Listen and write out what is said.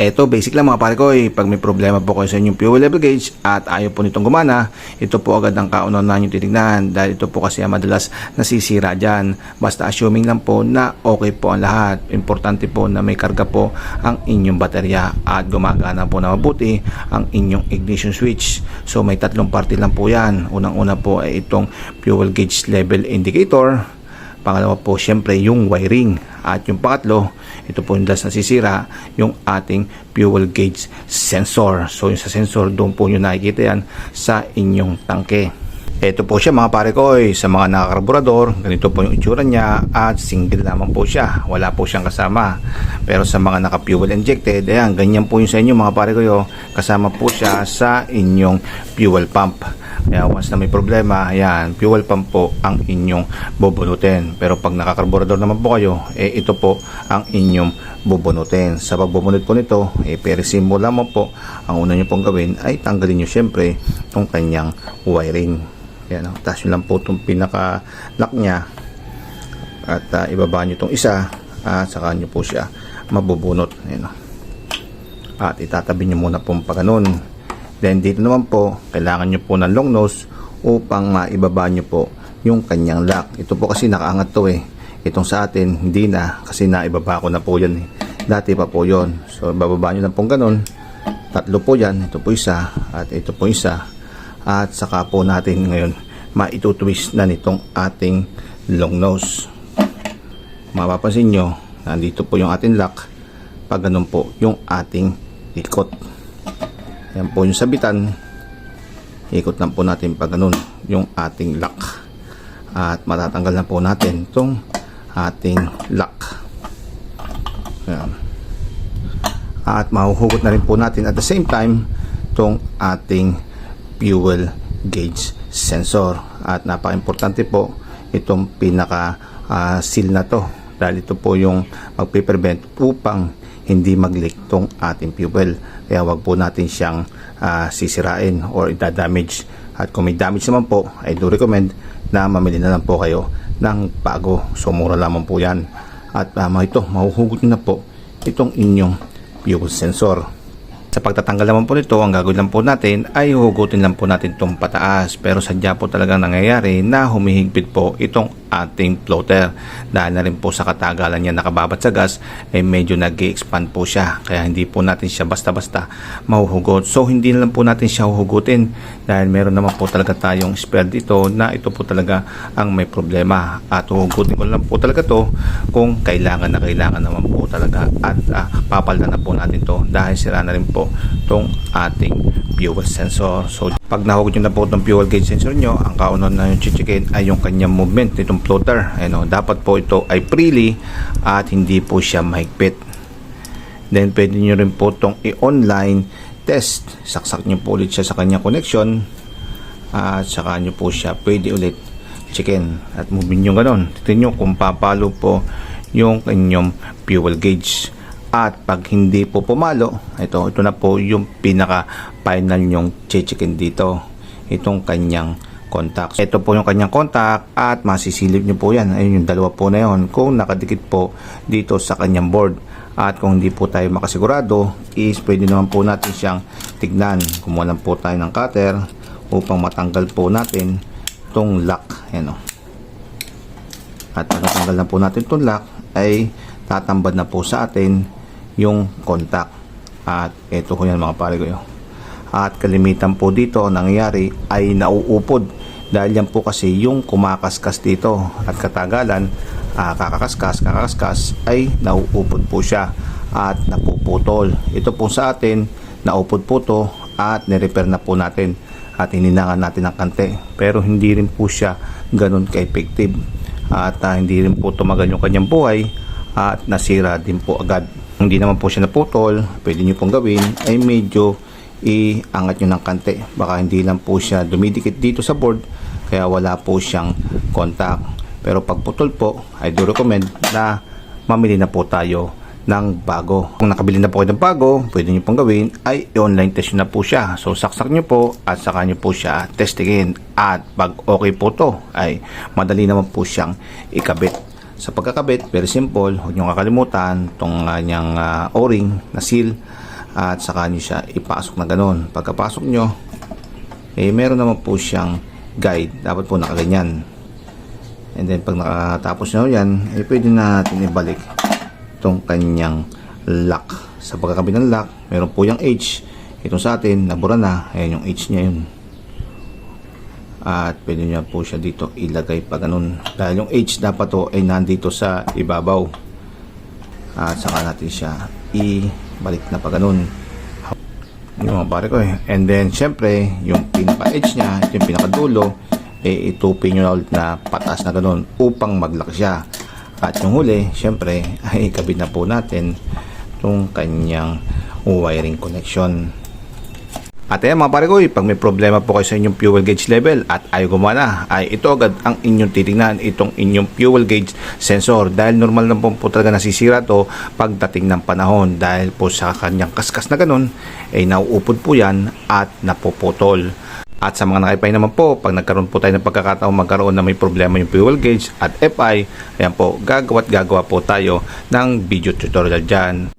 Eto, basic lang mga pare ko, eh, pag may problema po kayo sa inyong fuel level gauge at ayaw po nitong gumana, ito po agad ang kaunahan nyo titignan dahil ito po kasi ang madalas nasisira dyan. Basta assuming lang po na okay po ang lahat. Importante po na may karga po ang inyong baterya at gumagana po na mabuti ang inyong ignition switch. So may tatlong parte lang po yan. Unang-una po ay itong fuel gauge level indicator. Pangalawa po, syempre, yung wiring. At yung pangatlo, ito po yung last nasisira, yung ating fuel gauge sensor. So, yung sa sensor, doon po yung nakikita yan sa inyong tangke. Ito po siya mga pare ko, eh, sa mga nakakarburador, ganito po yung itsura niya at single lamang po siya. Wala po siyang kasama. Pero sa mga naka-fuel injected, ayan, ganyan po yung sa inyo mga pare ko, kasama po siya sa inyong fuel pump. Kaya once na may problema, ayan, fuel pump po ang inyong bubunutin. Pero pag nakakarburador naman po kayo, eh ito po ang inyong bubunutin. Sa pagbubunot po nito, eh very simple lamang po. Ang una nyo pong gawin ay tanggalin nyo syempre itong kanyang wiring. Ayan, oh. tapos yun lang po itong pinaka-lock niya. At ah, ibaba nyo itong isa at saka nyo po siya mabubunot. Ayan, oh. At itatabi nyo muna po pag ganun. Then dito naman po, kailangan nyo po ng long nose upang maibaba nyo po yung kanyang lock. Ito po kasi nakaangat to eh. Itong sa atin, hindi na kasi naibaba ko na po yan eh. Dati pa po yon So bababa nyo lang pong ganun. Tatlo po yan. Ito po isa at ito po isa. At saka po natin ngayon maitutwist na nitong ating long nose. Mapapansin nyo, nandito po yung ating lock. Pag ganun po yung ating ikot. Yan po yung sabitan. Ikot lang po natin pag ganun yung ating lock. At matatanggal na po natin itong ating lock. Yan. At mahuhugot na rin po natin at the same time itong ating fuel gauge sensor. At napaka-importante po itong pinaka ah, seal na to dahil ito po yung magpiprevent upang hindi mag-leak tong ating fuel. Kaya wag po natin siyang ah, sisirain or idadamage. At kung may damage naman po, I do recommend na mamili na lang po kayo ng bago. So mura lamang po yan. At uh, ito, mahuhugot na po itong inyong fuel sensor. Sa pagtatanggal naman po nito, ang gagawin lang po natin ay hugutin lang po natin itong pataas. Pero sadya po talagang nangyayari na humihigpit po itong ating floater. Dahil na rin po sa katagalan niya nakababat sa gas, ay medyo nag expand po siya. Kaya hindi po natin siya basta-basta mahuhugot. So hindi na lang po natin siya huhugutin dahil meron naman po talaga tayong spare dito na ito po talaga ang may problema. At huhugutin ko lang po talaga to kung kailangan na kailangan naman po talaga at uh, papalitan na po natin to dahil sira na rin po tong ating fuel sensor. So pag nahugot nyo na po itong fuel gauge sensor nyo, ang kaunan na yung chichikin ay yung kanyang movement nitong floater. Ano, dapat po ito ay freely at hindi po siya mahigpit. Then pwede nyo rin po itong i-online test. Saksak nyo po ulit siya sa kanyang connection at saka nyo po siya pwede ulit chicken at moving nyo ganon. Tignan nyo kung papalo po yung kanyang fuel gauge. At pag hindi po pumalo, ito, ito na po yung pinaka final yung chicken dito. Itong kanyang contact. Ito po yung kanyang contact at masisilip nyo po yan. Ayun yung dalawa po na yun. Kung nakadikit po dito sa kanyang board. At kung hindi po tayo makasigurado, is pwede naman po natin siyang tignan. Kumuha lang po tayo ng cutter upang matanggal po natin itong lock. Ayan o. At pag natanggal na po natin itong lock, ay tatambad na po sa atin yung contact. At ito ko yan mga pare ko yun. At kalimitan po dito ang nangyayari ay nauupod. Dahil yan po kasi yung kumakaskas dito. At katagalan ah, kakakaskas kakakaskas ay nauupod po siya. At napuputol. Ito po sa atin naupod po to at nirepair na po natin. At hininangan natin ng kante. Pero hindi rin po siya ganun ka-effective. At ah, hindi rin po tumagal yung kanyang buhay. At nasira din po agad hindi naman po siya naputol. Pwede nyo pong gawin ay medyo iangat nyo ng kante. Baka hindi lang po siya dumidikit dito sa board kaya wala po siyang contact. Pero pag putol po I do recommend na mamili na po tayo ng bago. Kung nakabili na po kayo ng bago pwede nyo pong gawin ay online test na po siya. So saksak nyo po at saka nyo po siya testingin. At pag okay po to ay madali naman po siyang ikabit sa pagkakabit very simple huwag nyo kakalimutan itong kanyang uh, o-ring na seal at saka nyo siya ipasok na ganun. Pagkapasok nyo, eh meron naman po siyang guide. Dapat po nakaganyan. And then pag nakatapos nyo yan, eh pwede natin ibalik itong kanyang lock. Sa pagkakabit ng lock, meron po yung H. Itong sa atin, nabura na. Ayan yung H niya yun. At pwede nyo po siya dito ilagay pa ganun. Dahil yung H dapat to ay nandito sa ibabaw. At saka natin siya ibalik na pa ganun. Yung mga pare ko eh. And then, syempre, yung pinaka-edge niya, yung pinakadulo, eh, itupin nyo na ulit na patas na ganun upang mag-lock siya. At yung huli, syempre, ay kabit na po natin itong kanyang wiring connection. At ayan mga pare ko, pag may problema po kayo sa inyong fuel gauge level at ayaw gumana, ay ito agad ang inyong titingnan, itong inyong fuel gauge sensor. Dahil normal na po, po talaga nasisira to pagdating ng panahon. Dahil po sa kanyang kaskas na ganun, ay nauupod po yan at napuputol. At sa mga nakipay naman po, pag nagkaroon po tayo ng pagkakataon magkaroon na may problema yung fuel gauge at FI, ayan po, gagawa't gagawa po tayo ng video tutorial dyan.